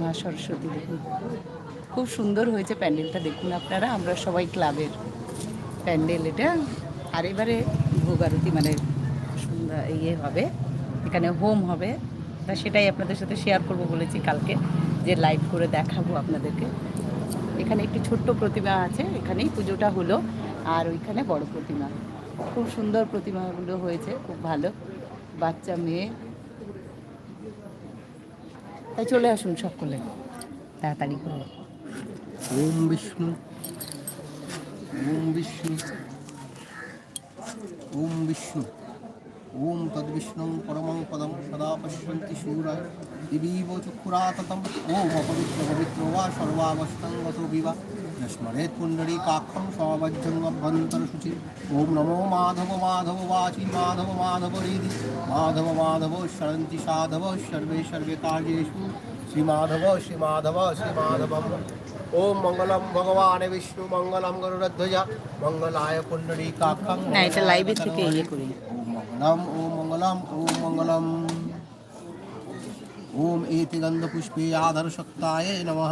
মা সরস্বতী দেখুন খুব সুন্দর হয়েছে প্যান্ডেলটা, দেখুন আপনারা, আমরা সবাই ক্লাবের প্যান্ডেল, এটা আর এবারে ভোগ আরতি মানে ইয়ে হবে, এখানে হোম হবে। তা সেটাই আপনাদের সাথে শেয়ার করব বলেছি কালকে, যে লাইভ করে দেখাবো আপনাদেরকে। এখানে একটি ছোট্ট প্রতিমা আছে, এখানেই পুজোটা হলো, আর ওইখানে বড় প্রতিমা। খুব সুন্দর প্রতিমাগুলো হয়েছে, খুব ভালো। বাচ্চা, মেয়ে তাই চলে আসুন সকলে। তাড়াতাড়ি করে ওম বিষ্ণু ওম বিষ্ণু ওম বিষ্ণু, ওম তদ্বিষ্ণু পরমং পদম সদা পশ্যন্তি শূরায় দিবীব চক্ষুরাততম ওম অপবিত্র পবিত্র বা সর্বাবস্থং গত বিবা যস্মরেৎ পুণ্ডরী কাক্ষং সমাবজ্জং অভ্যন্তর শুচি ওম নমো মাধব মাধব বাচি মাধব মাধব হৃদি মাধব মাধব শরন্তি সাধব সর্বে সর্বে কার্যেষু শ্রীমাধব শ্রীমাধব শ্রীমাধবম ওম মঙ্গলম ভগবান বিষ্ণু মঙ্গলম গরুরধ্বজা মঙ্গলায় পুণ্ডরী কাক্ষং না এটা লাইভে থেকে ইয়ে করি ওম মঙ্গলম ওম মঙ্গলম ওম মঙ্গলম এতি গন্ধপুষ্পে আধর শক্তায় নমঃ